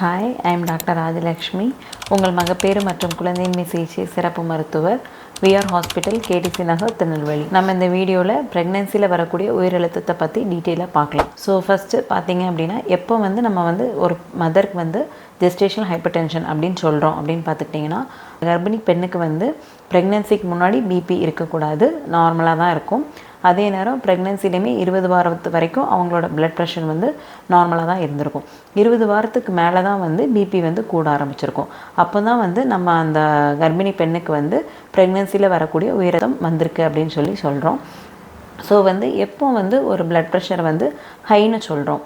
Hi I am doctor Rajalakshmi உங்கள் மகப்பேறு மற்றும் குழந்தையின்மை சிகிச்சை சிறப்பு மருத்துவர் VR hospital KTC Nagar Tirunelveli. நம்ம இந்த வீடியோவில் ப்ரெக்னென்சியில் வரக்கூடிய உயிரிழத்தத்தை பற்றி டீட்டெயிலாக பார்க்கலாம். ஸோ ஃபஸ்ட்டு பார்த்தீங்க அப்படின்னா எப்போ வந்து நம்ம வந்து ஒரு மதருக்கு வந்து ஜெஸ்டேஷனல் ஹைப்பர் டென்ஷன் அப்படின்னு சொல்கிறோம் அப்படின்னு பார்த்துக்கிட்டிங்கன்னா கர்ப்பிணி பெண்ணுக்கு வந்து ப்ரெக்னென்சிக்கு முன்னாடி பிபி இருக்கக்கூடாது. நார்மலாக தான் இருக்கும். அதே நேரம் ப்ரெக்னென்சிலையுமே இருபது வாரத்து வரைக்கும் அவங்களோட பிளட் ப்ரெஷர் வந்து நார்மலாக தான் இருந்திருக்கும். இருபது வாரத்துக்கு மேலே தான் வந்து பிபி வந்து கூட ஆரம்பிச்சிருக்கும். அப்போ தான் வந்து நம்ம அந்த கர்ப்பிணி பெண்ணுக்கு வந்து ப்ரெக்னென்சியில் வரக்கூடிய உயரத்தம் வந்திருக்கு அப்படின்னு சொல்லி சொல்கிறோம் ஸோ வந்து எப்போ வந்து ஒரு பிளட் ப்ரெஷர் வந்து ஹைன்னு சொல்கிறோம்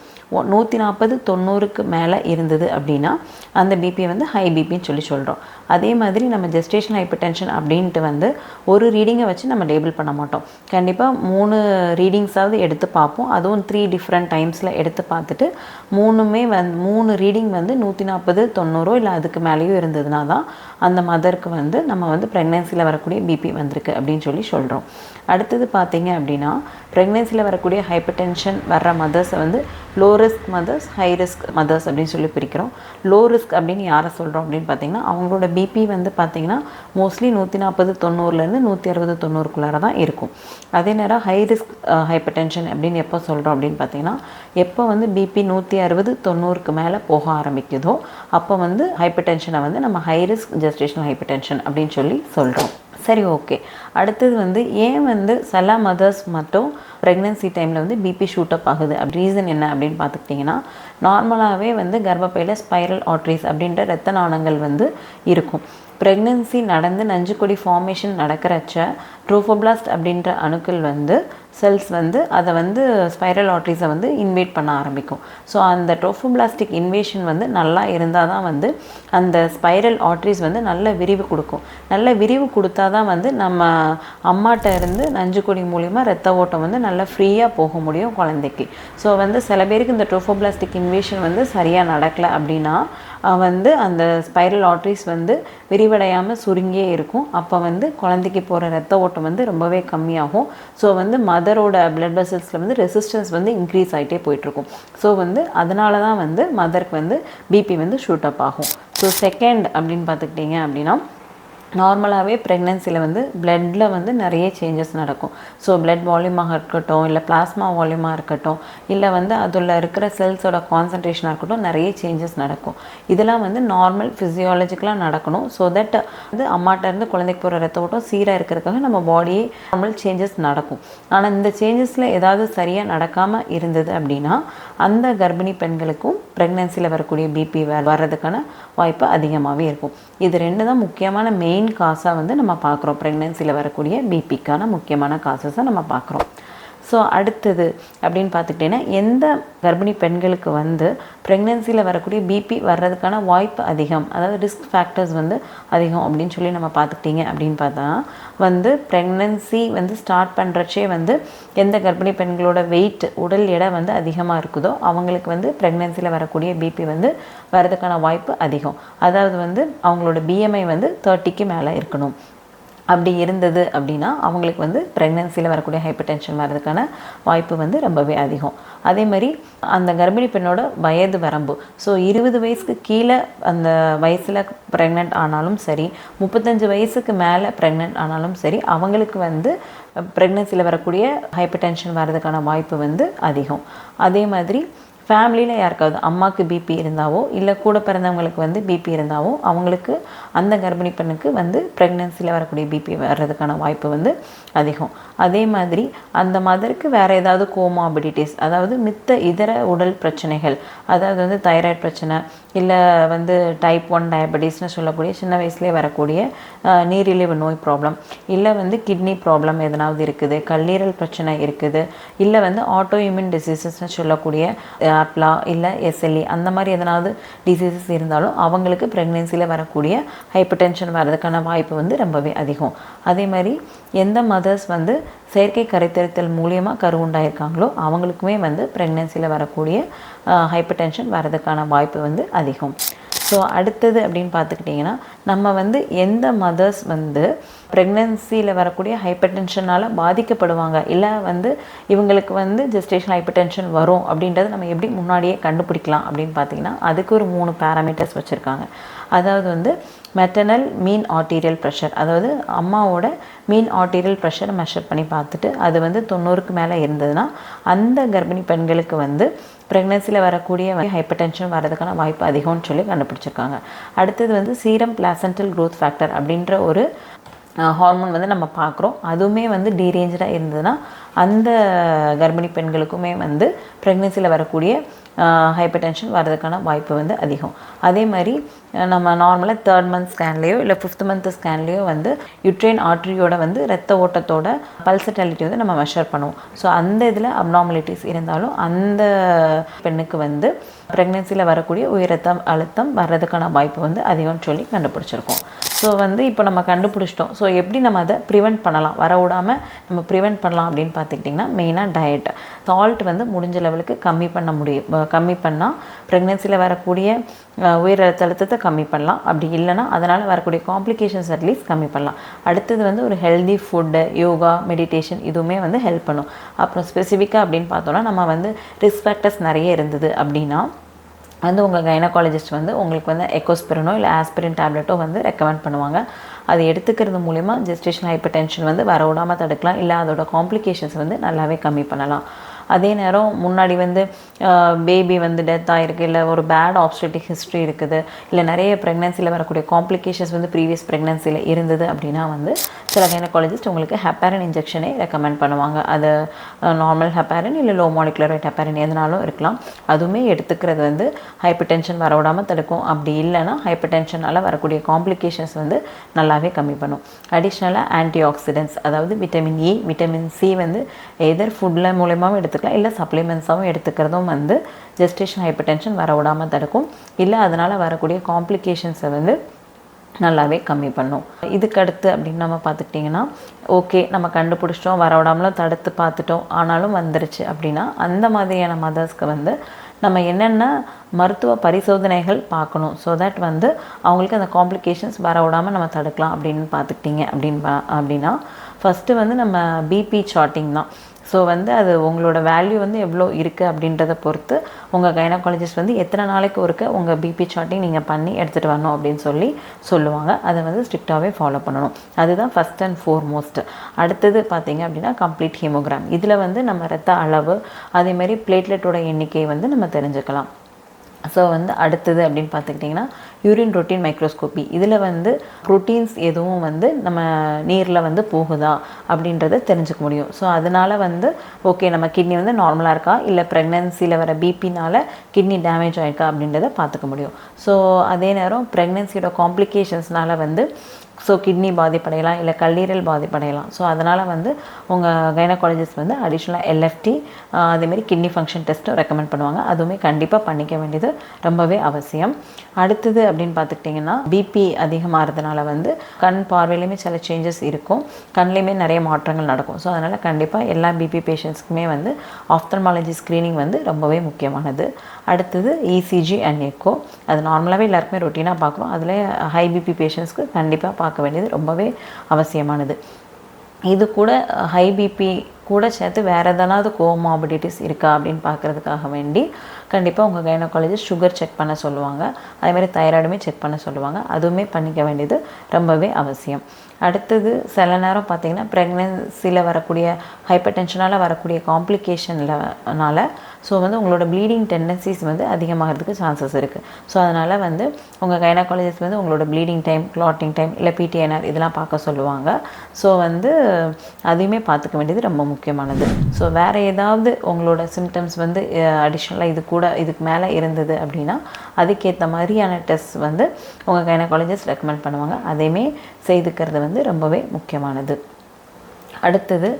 நூற்றி நாற்பது தொண்ணூறுக்கு மேலே இருந்தது அப்படின்னா அந்த பிபி வந்து ஹை பிபின்னு சொல்லி சொல்கிறோம் அதே மாதிரி நம்ம ஜெஸ்டேஷன் ஹைப்பர் டென்ஷன் அப்படின்ட்டு வந்து ஒரு ரீடிங்கை வச்சு நம்ம லேபிள் பண்ண மாட்டோம். கண்டிப்பாக மூணு ரீடிங்ஸாவது எடுத்து பார்ப்போம். அதுவும் த்ரீ டிஃப்ரெண்ட் டைம்ஸில் எடுத்து பார்த்துட்டு மூணுமே வந் மூணு ரீடிங் வந்து நூற்றி நாற்பது தொண்ணூறோ இல்லை அதுக்கு மேலேயோ இருந்ததுனா தான் அந்த மதருக்கு வந்து நம்ம வந்து ப்ரெக்னென்சியில் வரக்கூடிய பிபி வந்திருக்கு அப்படின்னு சொல்லி சொல்கிறோம் அடுத்தது பார்த்தீங்க அப்படின்னா ப்ரெக்னென்சியில் வரக்கூடிய ஹைப்பர் டென்ஷன் வர்ற மதர்ஸை வந்து low risk mothers high risk mothers அப்படின்னு சொல்லி பிரிக்கிறோம். லோ ரிஸ்க் அப்படின்னு யாரை சொல்கிறோம் அப்படின்னு பார்த்தீங்கன்னா அவங்களோட பிபி வந்து பார்த்திங்கன்னா மோஸ்ட்லி நூற்றி நாற்பது தொண்ணூறுலேருந்து நூற்றி அறுபது தொண்ணூறுக்குள்ளார தான் இருக்கும். அதே நேரம் ஹை ரிஸ்க் ஹைப்பர் டென்ஷன் அப்படின்னு எப்போ சொல்கிறோம் அப்படின்னு பார்த்தீங்கன்னா எப்போ வந்து பிபி நூற்றி அறுபது தொண்ணூறுக்கு மேலே போக ஆரம்பிக்குதோ அப்போ வந்து ஹைப்பர் டென்ஷனை வந்து நம்ம high risk gestational hypertension அப்படின்னு சொல்லி சொல்கிறோம் சரி ஓகே. அடுத்தது வந்து ஏன் வந்து சில மதர்ஸ் மட்டும் ப்ரெக்னென்சி டைமில் வந்து பிபி ஷூட் அப் ஆகுது? அப்படி ரீசன் என்ன அப்படின்னு பார்த்துக்கிட்டிங்கன்னா நார்மலாகவே வந்து கர்ப்பப்பையில் ஸ்பைரல் ஆட்ரிஸ் அப்படின்ற ரத்த நாணங்கள் வந்து இருக்கும். ப்ரெக்னென்சி நடந்து நஞ்சுக்கொடி ஃபார்மேஷன் நடக்கிறச்ச ட்ரோஃபோபிளாஸ்ட் அப்படின்ற அணுக்கள் வந்து செல்ஸ் வந்து அதை வந்து ஸ்பைரல் ஆட்ரிஸை வந்து இன்வேட் பண்ண ஆரம்பிக்கும். ஸோ அந்த ட்ரோஃபோபிளாஸ்டிக் இன்வேஷன் வந்து நல்லா இருந்தால் தான் வந்து அந்த ஸ்பைரல் ஆட்ரிஸ் வந்து நல்ல விரிவு கொடுக்கும். நல்ல விரிவு கொடுத்தா தான் வந்து நம்ம அம்மாட்ட இருந்து நஞ்சுக்கொடி மூலிமா ரத்த ஓட்டம் வந்து நல்லா ஃப்ரீயாக போக முடியும் குழந்தைக்கு. ஸோ வந்து சில பேருக்கு இந்த ட்ரோஃபோபிளாஸ்டிக் இன்வேஷன் வந்து சரியாக நடக்கலை அப்படின்னா வந்து அந்த ஸ்பைரல் ஆட்ரிஸ் வந்து விரிவடையாமல் சுருங்கியே இருக்கும். அப்போ வந்து குழந்தைக்கு போகிற ரத்த ஓட்டம் வந்து ரொம்பவே கம்மியாகும். ஸோ வந்து மதரோட பிளட் வெசல்ஸில் வந்து ரெசிஸ்டன்ஸ் வந்து இன்க்ரீஸ் ஆகிட்டே போயிட்டுருக்கும். ஸோ வந்து அதனால தான் வந்து மதருக்கு வந்து பிபி வந்து ஷூட் அப் ஆகும். ஸோ செகண்ட் அப்படின்னு பார்த்துக்கிட்டிங்க அப்படின்னா நார்மலாகவே ப்ரெக்னென்சியில் வந்து பிளட்டில் வந்து நிறைய சேஞ்சஸ் நடக்கும். ஸோ பிளட் வால்யூமாக இருக்கட்டும் இல்லை பிளாஸ்மா வால்யூமாக இருக்கட்டும் இல்லை வந்து அதில் இருக்கிற செல்ஸோட கான்சன்ட்ரேஷனாக இருக்கட்டும் நிறைய சேஞ்சஸ் நடக்கும். இதெல்லாம் வந்து நார்மல் ஃபிசியாலஜிக்கலாக நடக்கணும். ஸோ தட் வந்து அம்மாட்டேருந்து குழந்தைக்கு போகிற ரத்த ஓட்டம் சீராக இருக்கிறதுக்காக நம்ம பாடியே நார்மல் சேஞ்சஸ் நடக்கும். ஆனால் இந்த சேஞ்சஸில் ஏதாவது சரியாக நடக்காமல் இருந்தது அப்படின்னா அந்த கர்ப்பிணி பெண்களுக்கும் ப்ரெக்னென்சியில் வரக்கூடிய பிபி வர்றதுக்கான வாய்ப்பு அதிகமாகவே இருக்கும். இது ரெண்டு தான் முக்கியமான மெயின் காசாக வந்து நம்ம பார்க்குறோம். ப்ரெக்னென்சியில் வரக்கூடிய பிபிக்கான முக்கியமான காசஸை நம்ம பார்க்குறோம். ஸோ அடுத்தது அப்படின்னு பார்த்துக்கிட்டிங்கன்னா எந்த கர்ப்பிணி பெண்களுக்கு வந்து ப்ரெக்னென்சியில் வரக்கூடிய பிபி வர்றதுக்கான வாய்ப்பு அதிகம். அதாவது ரிஸ்க் ஃபேக்டர்ஸ் வந்து அதிகம் அப்படின்னு சொல்லி நம்ம பார்த்துக்கிட்டிங்க அப்படின்னு பார்த்தா வந்து ப்ரெக்னென்சி வந்து ஸ்டார்ட் பண்ணுறச்சே வந்து எந்த கர்ப்பிணி பெண்களோட வெயிட் உடல் எடை வந்து அதிகமாக இருக்குதோ அவங்களுக்கு வந்து ப்ரெக்னென்சியில் வரக்கூடிய பிபி வந்து வரதுக்கான வாய்ப்பு அதிகம். அதாவது வந்து அவங்களோட பிஎம்ஐ வந்து தேர்ட்டிக்கு மேலே இருக்கணும். அப்படி இருந்தது அப்படின்னா அவங்களுக்கு வந்து ப்ரெக்னென்சியில் வரக்கூடிய ஹைப்பர் டென்ஷன் வர்றதுக்கான வாய்ப்பு வந்து ரொம்பவே அதிகம். அதே மாதிரி அந்த கர்ப்பிணி பெண்ணோட வயது வரம்பு. ஸோ இருபது வயசுக்கு கீழே அந்த வயசில் ப்ரெக்னென்ட் ஆனாலும் சரி முப்பத்தஞ்சு வயசுக்கு மேலே ப்ரெக்னென்ட் ஆனாலும் சரி அவங்களுக்கு வந்து ப்ரெக்னென்சியில் வரக்கூடிய ஹைப்பர் டென்ஷன் வர்றதுக்கான வாய்ப்பு வந்து அதிகம். அதே மாதிரி ஃபேமிலியில் யாருக்காவது அம்மாவுக்கு பிபி இருந்தாவோ இல்லை கூட பிறந்தவங்களுக்கு வந்து பிபி இருந்தாவோ அவங்களுக்கு அந்த கர்ப்பிணி பெண்ணுக்கு வந்து ப்ரெக்னென்சியில் வரக்கூடிய பிபி வர்றதுக்கான வாய்ப்பு வந்து அதிகம். அதே மாதிரி அந்த மதருக்கு வேறு ஏதாவது கோமாபிடிட்டிஸ் அதாவது மித்த இதர உடல் பிரச்சனைகள் அதாவது வந்து தைராய்டு பிரச்சனை இல்லை வந்து டைப் ஒன் டயபெட்டிஸ்னு சொல்லக்கூடிய சின்ன வயசுலேயே வரக்கூடிய நீரிழிவு நோய் ப்ராப்ளம் இல்லை வந்து கிட்னி ப்ராப்ளம் எதனாவது இருக்குது கல்லீரல் பிரச்சனை இருக்குது இல்லை வந்து ஆட்டோ இம்யூன் டிசீசஸ்னு சொல்லக்கூடிய ஆப்லா இல்லை எஸ்எல்இ அந்த மாதிரி எதனாவது டிசீசஸ் இருந்தாலும் அவங்களுக்கு ப்ரெக்னென்சியில் வரக்கூடிய ஹைப்பர் டென்ஷன் வர்றதுக்கான வாய்ப்பு வந்து ரொம்பவே அதிகம். அதே மாதிரி எந்த மதர்ஸ் வந்து செயற்கை கரைத்தறித்தல் மூலியமாக கரு உண்டாயிருக்காங்களோ அவங்களுக்குமே வந்து ப்ரெக்னென்சியில் வரக்கூடிய ஹைப்பர் டென்ஷன் வர்றதுக்கான வாய்ப்பு வந்து அதிகம். ஸோ அடுத்தது அப்படின்னு பார்த்துக்கிட்டிங்கன்னா நம்ம வந்து எந்த மதர்ஸ் வந்து ப்ரெக்னென்சியில் வரக்கூடிய ஹைப்பர் டென்ஷனால் பாதிக்கப்படுவாங்க. இல்லை வந்து இவங்களுக்கு வந்து ஜெஸ்டேஷன் ஹைப்பர் டென்ஷன் வரும் அப்படின்றத நம்ம எப்படி முன்னாடியே கண்டுபிடிக்கலாம் அப்படின்னு பார்த்தீங்கன்னா அதுக்கு ஒரு மூணு பேராமீட்டர்ஸ் வச்சுருக்காங்க. அதாவது வந்து மெட்டர்னல் மீன் ஆர்டீரியல் ப்ரெஷர் அதாவது அம்மாவோட மீன் ஆர்டீரியல் ப்ரெஷரை மெஷர் பண்ணி பார்த்துட்டு அது வந்து தொண்ணூறுக்கு மேலே இருந்ததுன்னா அந்த கர்ப்பிணி பெண்களுக்கு வந்து ப்ரெக்னென்சியில் வரக்கூடிய ஹைப்பர் டென்ஷன் வரதுக்கான வாய்ப்பு அதிகம்னு சொல்லி கண்டுபிடிச்சிருக்காங்க. அடுத்தது வந்து சீரம் பிளாசன்டல் க்ரோத் ஃபேக்டர் அப்படின்ற ஒரு ஹார்மோன் வந்து நம்ம பார்க்குறோம். அதுவுமே வந்து டீரேஞ்சாக இருந்ததுன்னா அந்த கர்ப்பிணி பெண்களுக்குமே வந்து ப்ரெக்னென்சியில் வரக்கூடிய ஹைப்பர் டென்ஷன் வர்றதுக்கான வாய்ப்பு வந்து அதிகம். அதே மாதிரி நம்ம நார்மலாக தேர்ட் மந்த் ஸ்கேன்லேயோ இல்லை ஃபிஃப்த் மந்த் ஸ்கேன்லேயோ வந்து யுட்ரைன் ஆர்ட்ரியோட வந்து ரத்த ஓட்டத்தோட பல்சட்டாலிட்டி வந்து நம்ம மெஷர் பண்ணுவோம். ஸோ அந்த இதில் அப்னார்மலிட்டிஸ் இருந்தாலும் அந்த பெண்ணுக்கு வந்து ப்ரெக்னென்சியில் வரக்கூடிய உயர் ரத்தம் அழுத்தம் வர்றதுக்கான வாய்ப்பு வந்து அதிகம்னு சொல்லி கண்டுபிடிச்சிருக்கோம். ஸோ வந்து இப்போ நம்ம கண்டுபிடிச்சிட்டோம். ஸோ எப்படி நம்ம அதை ப்ரிவெண்ட் பண்ணலாம்? வர விடாமல் நம்ம ப்ரிவெண்ட் பண்ணலாம் அப்படின்னு பார்த்துக்கிட்டிங்கன்னா மெயினாக டயட் சால்ட் வந்து முடிஞ்ச லெவலுக்கு கம்மி பண்ண முடியும். கம்மி பண்ணால் ப்ரெக்னென்சியில் வரக்கூடிய உயர் ரத்த அழுத்தத்தை கம்மி பண்ணலாம். அப்படி இல்லைன்னா அதனால் வரக்கூடிய காம்ப்ளிகேஷன்ஸ் அட்லீஸ்ட் கம்மி பண்ணலாம். அடுத்தது வந்து ஒரு ஹெல்தி ஃபுட்டு யோகா மெடிடேஷன் இதுவுமே வந்து ஹெல்ப் பண்ணும். அப்புறம் ஸ்பெசிஃபிக்காக அப்படின்னு பார்த்தோன்னா நம்ம வந்து ரிஸ்க் ஃபேக்டர்ஸ் நிறைய இருந்தது அப்படின்னா வந்து உங்கள் கைனகாலஜிஸ்ட் வந்து உங்களுக்கு வந்து எக்கோஸ்பிரினோ இல்லை ஆஸ்பிரின் டேப்லெட்டோ வந்து ரெக்கமெண்ட் பண்ணுவாங்க. அது எடுத்துக்கிறது மூலிமா ஜெஸ்டேஷன் ஹைப்பர் டென்ஷன் வந்து வர விடாமல் தடுக்கலாம். இல்லை அதோட காம்ப்ளிகேஷன்ஸ் வந்து நல்லாவே கம்மி பண்ணலாம். அதே நேரம் முன்னாடி வந்து பேபி வந்து டெத் ஆகிருக்கு இல்லை ஒரு பேட் ஆப்ஸ்டிக் ஹிஸ்ட்ரி இருக்குது இல்லை நிறைய ப்ரெக்னென்சியில் வரக்கூடிய காம்ப்ளிகேஷன்ஸ் வந்து ப்ரீவியஸ் ப்ரெக்னென்சியில் இருந்தது அப்படின்னா வந்து சில கைனகாலஜிஸ்ட் உங்களுக்கு ஹெப்பாரின் இன்ஜெக்ஷனே ரெக்கமெண்ட் பண்ணுவாங்க. அது நார்மல் ஹெப்பாரின் இல்லை லோ மாலிகுலர் ஹெப்பாரின் எதனாலும் இருக்கலாம். அதுவுமே எடுத்துக்கிறது வந்து ஹைப்பர் டென்ஷன் வர விடாமல் தடுக்கும். அப்படி இல்லைன்னா ஹைப்பர் டென்ஷனால் வரக்கூடிய காம்ப்ளிகேஷன்ஸ் வந்து நல்லாவே கம்மி பண்ணும். அடிஷ்னலாக ஆன்டி ஆக்சிடென்ட்ஸ் அதாவது விட்டமின் இ விட்டமின் சி வந்து எதர் ஃபுட்டில் மூலயமாவும் எடுத்துக்கலாம். இல்லை சப்ளிமெண்ட்ஸாகவும் எடுத்துக்கிறதும் வந்து ஜெஸ்டேஷன் ஹைப்பர் டென்ஷன் வர விடாமல் தடுக்கும் இல்லை அதனால் வரக்கூடிய காம்ப்ளிகேஷன்ஸை வந்து நல்லாவே கம்மி பண்ணும். இதுக்கு அடுத்து அப்படின்னு நம்ம பார்த்துக்கிட்டிங்கன்னா ஓகே நம்ம கண்டுபிடிச்சிட்டோம் வர விடாமலும் தடுத்து பார்த்துட்டோம் ஆனாலும் வந்துருச்சு அப்படின்னா அந்த மாதிரியான மதர்ஸ்க்கு வந்து நம்ம என்னென்ன மருத்துவ பரிசோதனைகள் பார்க்கணும். ஸோ தட் வந்து அவங்களுக்கு அந்த காம்ப்ளிகேஷன்ஸ் வர விடாமல் நம்ம தடுக்கலாம் அப்படின்னு பார்த்துக்கிட்டிங்க அப்படின்னு பா- அப்படின்னா ஃபஸ்ட்டு வந்து நம்ம பிபி சார்ட்டிங் தான். ஸோ வந்து அது உங்களோட வேல்யூ வந்து எவ்வளோ இருக்குது அப்படின்றத பொறுத்து உங்கள் கைனகாலஜிஸ்ட் வந்து எத்தனை நாளைக்கு ஒருக்க உங்கள் பிபி சார்ட்டிங் நீங்கள் பண்ணி எடுத்துகிட்டு வரணும் அப்படின்னு சொல்லி சொல்லுவாங்க. அதை வந்து ஸ்ட்ரிக்டாகவே ஃபாலோ பண்ணணும். அதுதான் ஃபஸ்ட் அண்ட் ஃபோர்மோஸ்ட் அடுத்தது பார்த்தீங்க அப்படின்னா கம்ப்ளீட் ஹீமோகிராம் இதில் வந்து நம்ம ரத்த அளவு அதேமாரி பிளேட்லெட்டோட எண்ணிக்கை வந்து நம்ம தெரிஞ்சுக்கலாம். ஸோ வந்து அடுத்தது அப்படின்னு பார்த்துக்கிட்டிங்கன்னா யூரின் ரொட்டீன் மைக்ரோஸ்கோப்பி இதில் வந்து ப்ரோட்டீன்ஸ் எதுவும் வந்து நம்ம நீரில் வந்து போகுதா அப்படின்றத தெரிஞ்சுக்க முடியும். ஸோ அதனால் வந்து ஓகே நம்ம கிட்னி வந்து நார்மலாக இருக்கா? இல்லை ப்ரெக்னென்சியில் வர பிபினால் கிட்னி டேமேஜ் ஆகிருக்கா அப்படின்றத பார்த்துக்க முடியும். ஸோ அதே நேரம் ப்ரெக்னென்சியோட காம்ப்ளிகேஷன்ஸ்னால் வந்து ஸோ கிட்னி பாதிப்படையலாம் இல்லை கல்லீரல் பாதிப்படையலாம் ஸோ அதனால் வந்து உங்கள் கைனகாலஜிஸ்ட் வந்து அடிஷ்னலாக எல்எஃப்டி அதேமாரி கிட்னி ஃபங்க்ஷன் டெஸ்ட்டும் ரெக்கமெண்ட் பண்ணுவாங்க. அதுவுமே கண்டிப்பாக பண்ணிக்க வேண்டியது ரொம்பவே அவசியம். அடுத்தது அப்படின்னு பார்த்துக்கிட்டிங்கன்னா பிபி அதிகமாகிறதுனால வந்து கண் பார்வையிலையுமே சில சேஞ்சஸ் இருக்கும். கண்லேயுமே நிறைய மாற்றங்கள் நடக்கும். ஸோ அதனால் கண்டிப்பாக எல்லா பிபி பேஷண்ட்ஸ்க்குமே வந்து ஆஃப்தல்மாலஜி ஸ்க்ரீனிங் வந்து ரொம்பவே முக்கியமானது. அடுத்தது இசிஜி அண்ட் எக்கோ அது நார்மலாகவே எல்லாருக்குமே ரொட்டீனாக பார்க்குறோம். அதில் ஹை பிபி பேஷண்ட்ஸ்க்கு கண்டிப்பாக பார்க்க வேண்டியது ரொம்பவே அவசியமானது. இது கூட ஹை பிபி கூட சேர்த்து வேறு எதனாவது கோமாபிடிட்டிஸ் இருக்கா அப்படின்னு பார்க்குறதுக்காக வேண்டி கண்டிப்பாக உங்கள் கைனகாலஜிஸ்ட் சுகர் செக் பண்ண சொல்லுவாங்க. அதேமாதிரி தைராய்டுமே செக் பண்ண சொல்லுவாங்க. அதுவுமே பண்ணிக்க வேண்டியது ரொம்பவே அவசியம். அடுத்தது சில நேரம் பார்த்தீங்கன்னா ப்ரெக்னென்சியில் வரக்கூடிய ஹைப்பர் டென்ஷனால் வரக்கூடிய காம்ப்ளிகேஷனில்னால ஸோ வந்து உங்களோட ப்ளீடிங் டெண்டன்சிஸ் வந்து அதிகமாகிறதுக்கு சான்சஸ் இருக்குது ஸோ அதனால் வந்து உங்கள் கைனகாலஜிஸ்ட் வந்து உங்களோட ப்ளீடிங் டைம் கிளாட்டிங் டைம் இல்லை பிடிஎன்ஆர் இதெல்லாம் பார்க்க சொல்லுவாங்க. ஸோ வந்து அதையுமே பார்த்துக்க வேண்டியது ரொம்ப முக்கியமானது. ஸோ வேறு ஏதாவது உங்களோட சிம்டம்ஸ் வந்து eh, அடிஷ்னலாக இது கூட இதுக்கு மேலே இருந்தது அப்படின்னா அதுக்கேற்ற மாதிரியான டெஸ்ட் வந்து உங்கள் கைனகாலஜிஸ்ட் ரெக்கமெண்ட் பண்ணுவாங்க. அதையுமே செய்துக்கிறது வந்து ரொம்பவே முக்கியமானது. அடுத்தது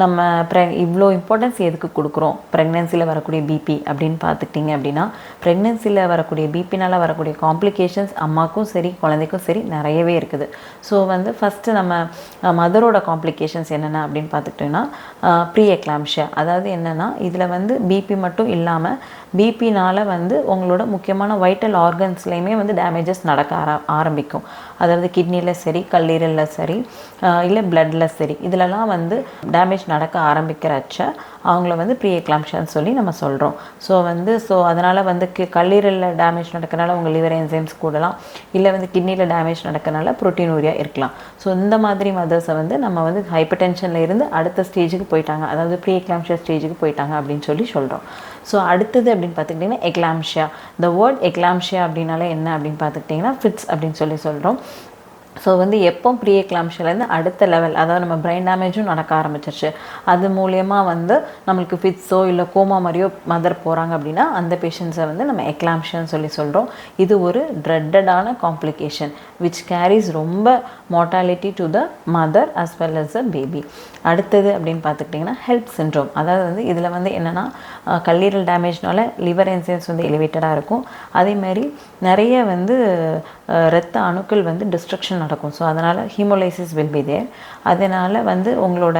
நம்ம ப்ரெ இவ்வளோ இம்பார்ட்டன்ஸ் எதுக்கு கொடுக்குறோம்? ப்ரெக்னென்சியில் வரக்கூடிய பிபி அப்படின்னு பார்த்துக்கிட்டிங்க அப்படின்னா ப்ரெக்னென்சியில் வரக்கூடிய பிபினால் வரக்கூடிய காம்ப்ளிகேஷன்ஸ் அம்மாக்கும் சரி குழந்தைக்கும் சரி நிறையவே இருக்குது. ஸோ வந்து ஃபஸ்ட்டு நம்ம மதரோட காம்ப்ளிகேஷன்ஸ் என்னென்ன அப்படின்னு பார்த்துக்கிட்டோன்னா ப்ரீ எக்லாம்ஷியா அதாவது என்னென்னா இதில் வந்து பிபி மட்டும் இல்லாமல் பிபினால் வந்து உங்களோட முக்கியமான வைட்டல் ஆர்கன்ஸ்லேயுமே வந்து டேமேஜஸ் நடக்க ஆர ஆரம்பிக்கும். அதாவது கிட்னியில் சரி கல்லீரலில் சரி இல்லை பிளட்டில் சரி இதிலலாம் வந்து டேமேஜ் நடக்க ஆரம்பிக்கிறச்ச அவங்கள வந்து ப்ரீ எக்லாம்ஷன் சொல்லி நம்ம சொல்கிறோம் ஸோ வந்து ஸோ அதனால் வந்து கி கல்லீரலில் டேமேஜ் நடக்கனால உங்கள் லிவர் என்சைம்ஸ் கூடலாம் இல்லை வந்து கிட்னியில் டேமேஜ் நடக்கனால ப்ரோட்டீனூரியா இருக்கலாம். ஸோ இந்த மாதிரி மதர்ஸை வந்து நம்ம வந்து ஹைப்பர் டென்ஷனில் இருந்து அடுத்த ஸ்டேஜுக்கு போயிட்டாங்க. அதாவது ப்ரீ எக்லாம்ஷியா ஸ்டேஜுக்கு போயிட்டாங்க அப்படின்னு சொல்லி சொல்கிறோம் ஸோ அடுத்தது அப்படின்னு பார்த்துக்கிட்டிங்கன்னா எக்லாம்ஷியா இந்த வேர்ட் எக்லாம்ஷியா அப்படின்னாலே என்ன அப்படின்னு பார்த்துக்கிட்டிங்கன்னா ஃபிட்ஸ் அப்படின்னு சொல்லி சொல்கிறோம் ஸோ வந்து எப்போ ப்ரீ எக்லாம்ஷியாலேருந்து அடுத்த லெவல் அதாவது நம்ம பிரெயின் டேமேஜும் நடக்க ஆரம்பிச்சிருச்சு. அது மூலயமா வந்து நம்மளுக்கு ஃபிட்ஸோ இல்லை கோமா மாதிரியோ மதர் போகிறாங்க அப்படின்னா அந்த பேஷண்ட்ஸை வந்து நம்ம எக்லாம்ஷியான்னு சொல்லி சொல்கிறோம் இது ஒரு ட்ரெட்டடான காம்ப்ளிகேஷன் விச் கேரிஸ் ரொம்ப mortality to the mother as well as a baby அடுத்தது அப்படின்னு பார்த்துக்கிட்டிங்கன்னா ஹெல்ப் சின்ட்ரோம் அதாவது வந்து இதில் வந்து என்னென்னா கல்லீரல் டேமேஜ்னால லிவர் என்சைம்ஸ் வந்து எலிவேட்டடாக இருக்கும். அதேமாதிரி நிறைய வந்து இரத்த அணுக்கள் வந்து டிஸ்ட்ரக்ஷன் நடக்கும். ஸோ அதனால் ஹீமோலைசிஸ் வில் பி தேர் அதனால் வந்து உங்களோட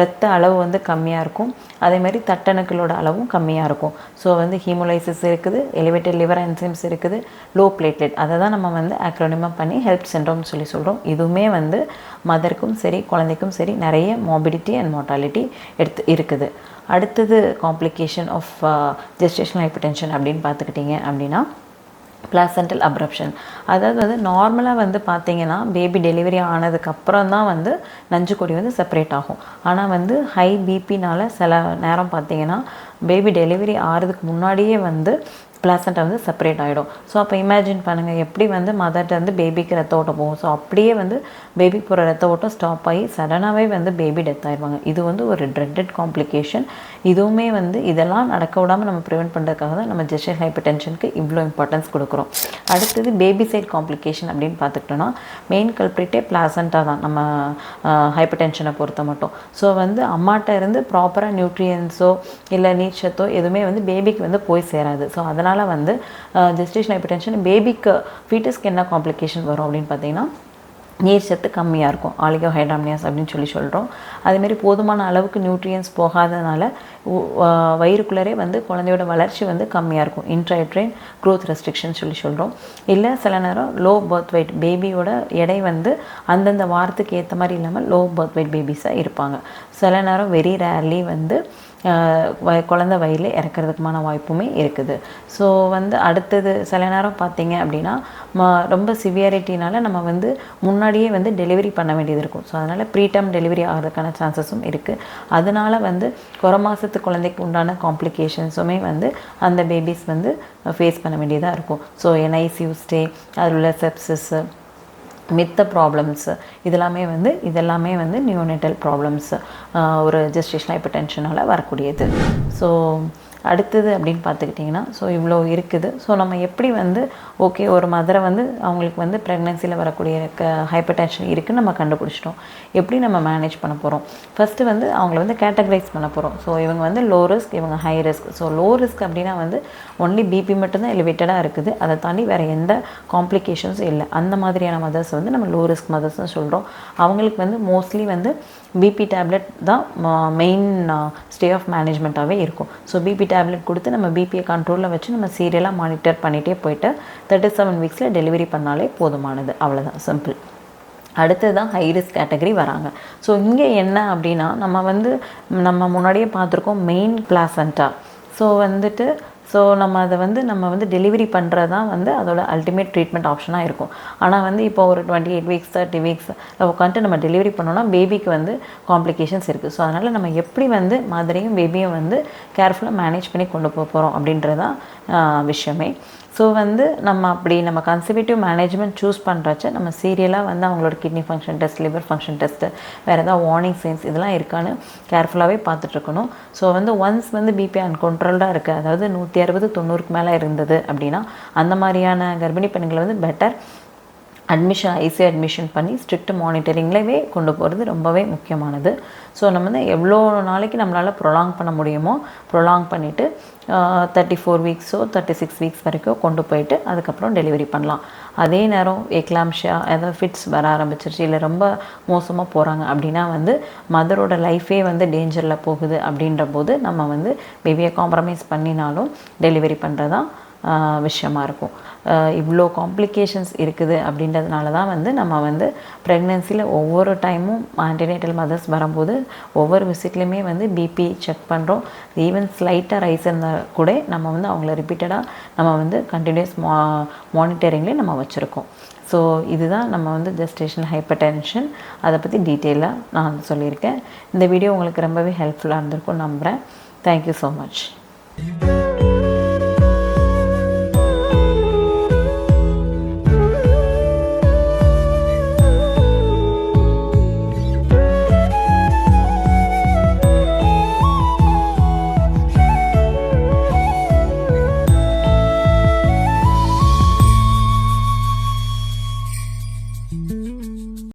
ரத்த அளவு வந்து கம்மியாக இருக்கும். அதேமாதிரி தட்டணுக்களோட அளவும் கம்மியாக இருக்கும். ஸோ வந்து ஹீமோலைசிஸ் இருக்குது எலிவேட்டட் லிவர் என்சைம்ஸ் இருக்குது லோ பிளேட்லெட் அதை தான் நம்ம வந்து ஆக்ரோனிமா பண்ணி ஹெல்ப் சென்ட்ரோம்னு சொல்லி சொல்கிறோம் இதுவுமே வந்து மதருக்கும் சரி குழந்தைக்கும் சரி நிறைய மாபிலிட்டி அண்ட் மோர்டாலிட்டி எடுத்து இருக்குது. அடுத்தது காம்ப்ளிகேஷன் ஆஃப் ஜெஸ்டேஷனல் ஹைப்பர்டென்ஷன் அப்படின்னு பார்த்துக்கிட்டிங்க அப்படின்னா பிளாசென்டல் அப்ரப்ஷன் அதாவது வந்து நார்மலாக வந்து பார்த்தீங்கன்னா பேபி டெலிவரி ஆனதுக்கப்புறம் தான் வந்து நஞ்சுக்கொடி வந்து செப்பரேட் ஆகும். ஆனால் வந்து ஹை பிபினால் சில நேரம் பார்த்தீங்கன்னா பேபி டெலிவரி ஆகிறதுக்கு முன்னாடியே வந்து பிளாசண்டா வந்து செப்பரேட் ஆகிடும் ஸோ அப்போ இமேஜின் பண்ணுங்கள் எப்படி வந்து மதர்கிட்ட வந்து பேபிக்கு ரத்த ஓட்டம் போகும்? ஸோ அப்படியே வந்து பேபி போகிற ரத்த ஓட்டம் ஸ்டாப் ஆகி சடனாகவே வந்து பேபி டெத் ஆயிடுவாங்க. இது வந்து ஒரு ட்ரெட்டட் காம்ப்ளிகேஷன் இதுவுமே வந்து இதெல்லாம் நடக்க விடாமல் நம்ம ப்ரிவெண்ட் பண்ணுறதுக்காக தான் நம்ம ஜெஸ்டர் ஹைப்பர் டென்ஷனுக்கு இவ்வளோ இம்பார்ட்டன்ஸ் கொடுக்குறோம். அடுத்தது பேபி சைட் காம்ப்ளிகேஷன் அப்படின்னு பார்த்துக்கிட்டோன்னா மெயின் கல்ப்ரிட்டே பிளாசண்டா தான். நம்ம ஹைப்பர் டென்ஷனை பொறுத்த மட்டும். ஸோ வந்து அம்மாட்ட இருந்து ப்ராப்பராக நியூட்ரியன்ஸோ இல்லை நீச்சத்தோ எதுவுமே வந்து பேபிக்கு வந்து போய் சேராது. ஸோ அதனால் வந்து ஜெஸ்டேஷன் ஹைப்பர் டென்ஷன் பேபிக்கு ஃபீட்டஸ்க்கு என்ன காம்ப்ளிகேஷன் வரும் அப்படின்னு பார்த்தீங்கன்னா நீர் சத்து கம்மியாக இருக்கும். ஆலிகோ ஹைட்ராமியாஸ் அப்படின்னு சொல்லி சொல்கிறோம் அதேமாரி போதுமான அளவுக்கு நியூட்ரியன்ஸ் போகாதனால வயிறுக்குள்ளரே வந்து குழந்தையோட வளர்ச்சி வந்து கம்மியாக இருக்கும். இன்ட்ரைட்ரைன் க்ரோத் ரெஸ்ட்ரிக்ஷன் சொல்லி சொல்கிறோம் இல்லை சில நேரம் லோ பர்த் வெயிட் பேபியோட எடை வந்து அந்தந்த வாரத்துக்கு ஏற்ற மாதிரி இல்லாமல் லோ பர்த் வெயிட் பேபிஸாக இருப்பாங்க. சில நேரம் வெரி ரேர்லி வந்து குழந்த வயலில் இறக்கிறதுக்குமான வாய்ப்புமே இருக்குது. ஸோ வந்து அடுத்தது சில நேரம் பார்த்தீங்க அப்படின்னா ம ரொம்ப சிவியாரிட்டினால் நம்ம வந்து முன்னாடியே வந்து டெலிவரி பண்ண வேண்டியது இருக்கும். ஸோ அதனால் ப்ரீடம் டெலிவரி ஆகிறதுக்கான சான்சஸும் இருக்குது அதனால் வந்து குறை மாதத்து குழந்தைக்கு உண்டான காம்ப்ளிகேஷன்ஸுமே வந்து அந்த பேபிஸ் வந்து ஃபேஸ் பண்ண வேண்டியதாக இருக்கும். ஸோ என்ஐசியூ ஸ்டே அதில் உள்ள செப்சஸ்ஸு மித்த ப்ராப்ளம்ஸு இதெல்லாமே வந்து இதெல்லாமே வந்து நியூனெட்டல் ப்ராப்ளம்ஸு ஒரு ஜெஸ்டேஷன் இப்போ டென்ஷனால் வரக்கூடியது. ஸோ அடுத்தது அப்படின்னு பார்த்துக்கிட்டிங்கன்னா ஸோ இவ்வளோ இருக்குது. ஸோ நம்ம எப்படி வந்து ஓகே ஒரு மதரை வந்து அவங்களுக்கு வந்து ப்ரெக்னென்சியில் வரக்கூடிய க ஹைப்பர் டென்ஷன் இருக்குதுன்னு நம்ம கண்டுபிடிச்சிட்டோம். எப்படி நம்ம மேனேஜ் பண்ண போகிறோம் ஃபஸ்ட்டு வந்து அவங்கள வந்து கேட்டகரைஸ் பண்ண போகிறோம் ஸோ இவங்க வந்து லோ ரிஸ்க் இவங்க high risk so low risk அப்படின்னா வந்து ஒன்லி பிபி மட்டும்தான் எலிவேட்டடாக இருக்குது. அதை தாண்டி வேறு எந்த காம்ப்ளிகேஷன்ஸும் இல்லை. அந்த மாதிரியான மதர்ஸ் வந்து நம்ம லோ ரிஸ்க் மதர்ஸ்னு சொல்கிறோம் அவங்களுக்கு வந்து மோஸ்ட்லி வந்து பிபி டேப்லெட் தான் மெயின் ஸ்டே ஆஃப் மேனேஜ்மெண்ட்டாகவே இருக்கும். ஸோ பிபி டேப்லெட் கொடுத்து நம்ம பிபியை கண்ட்ரோலில் வச்சு நம்ம சீரியலாக மானிட்டர் பண்ணிகிட்டே போயிட்டு தேர்ட்டி செவன் வீக்ஸில் டெலிவரி பண்ணாலே போதுமானது. அவ்வளோதான் சிம்பிள் அடுத்தது தான் ஹை ரிஸ்க் கேட்டகரி வராங்க. ஸோ இங்கே என்ன அப்படின்னா நம்ம வந்து நம்ம முன்னாடியே பார்த்துருக்கோம் மெயின் பிளாசண்டா ஸோ வந்துட்டு ஸோ நம்ம அதை வந்து நம்ம வந்து டெலிவரி பண்ணுறது தான் வந்து அதோட அல்டிமேட் ட்ரீட்மெண்ட் ஆப்ஷனாக இருக்கும். ஆனால் வந்து இப்போ ஒரு twenty eight weeks thirty weeks உட்காந்துட்டு நம்ம டெலிவரி பண்ணோன்னா பேபிக்கு வந்து காம்ப்ளிகேஷன்ஸ் இருக்குது ஸோ அதனால் நம்ம எப்படி வந்து மதரையும் பேபியும் வந்து கேர்ஃபுல்லாக மேனேஜ் பண்ணி கொண்டு போக போகிறோம் அப்படின்றது தான் விஷயமே. ஸோ வந்து நம்ம அப்படி நம்ம கன்சர்வேட்டிவ் மேனேஜ்மெண்ட் சூஸ் பண்ணுறச்ச நம்ம சீரியலாக வந்து அவங்களோட kidney function test liver function test வேறு ஏதாவது வார்னிங் சைன்ஸ் இதெல்லாம் இருக்கான்னு கேர்ஃபுல்லாகவே பார்த்துட்ருக்கணும் ஸோ வந்து ஒன்ஸ் வந்து பிபி அன்கண்ட்ரோல்டாக இருக்குது அதாவது நூற்றி அறுபது தொண்ணூறுக்கு மேலே இருந்தது அப்படின்னா அந்த மாதிரியான கர்ப்பிணி பெண்களை வந்து பெட்டர் அட்மிஷன் ஐசி அட்மிஷன் பண்ணி ஸ்ட்ரிக்ட் மானிட்டரிங்லவே கொண்டு போகிறது ரொம்பவே முக்கியமானது. ஸோ நம்ம வந்து எவ்வளோ நாளைக்கு நம்மளால் ப்ரொலாங் பண்ண முடியுமோ ப்ரொலாங் பண்ணிவிட்டு தேர்ட்டி ஃபோர் வீக்ஸோ தேர்ட்டி சிக்ஸ் வீக்ஸ் வரைக்கும் கொண்டு போயிட்டு அதுக்கப்புறம் டெலிவரி பண்ணலாம். அதே நேரம் எக்லாம்ஷா ஏதாவது ஃபிட்ஸ் வர ஆரம்பிச்சிருச்சு இல்லை ரொம்ப மோசமாக போகிறாங்க அப்படின்னா வந்து மதரோட லைஃபே வந்து டேஞ்சரில் போகுது அப்படின்ற போது நம்ம வந்து பேபியை காம்ப்ரமைஸ் பண்ணினாலும் டெலிவரி பண்ணுறதான் விஷயமா இருக்கும். இவ்வளோ காம்ப்ளிகேஷன்ஸ் இருக்குது அப்படின்றதுனால தான் வந்து நம்ம வந்து ப்ரெக்னென்சியில் ஒவ்வொரு டைமும் ஆன்டினேட்டல் மதர்ஸ் வரும்போது ஒவ்வொரு விசிட்லேயுமே வந்து பிபி செக் பண்ணுறோம் ஈவன் ஸ்லைட்டாக ரைஸ் இருந்தால் கூட நம்ம வந்து அவங்கள ரிப்பீட்டடாக நம்ம வந்து கண்டினியூஸ் மா மானிட்டரிங்லேயே நம்ம வச்சுருக்கோம். ஸோ இதுதான் நம்ம வந்து ஜெஸ்டேஷன் ஹைப்பர் டென்ஷன் அதை பற்றி டீட்டெயிலாக நான் சொல்லியிருக்கேன். இந்த வீடியோ உங்களுக்கு ரொம்பவே ஹெல்ப்ஃபுல்லாக இருந்திருக்கும் நம்புகிறேன் தேங்க்யூ ஸோ மச்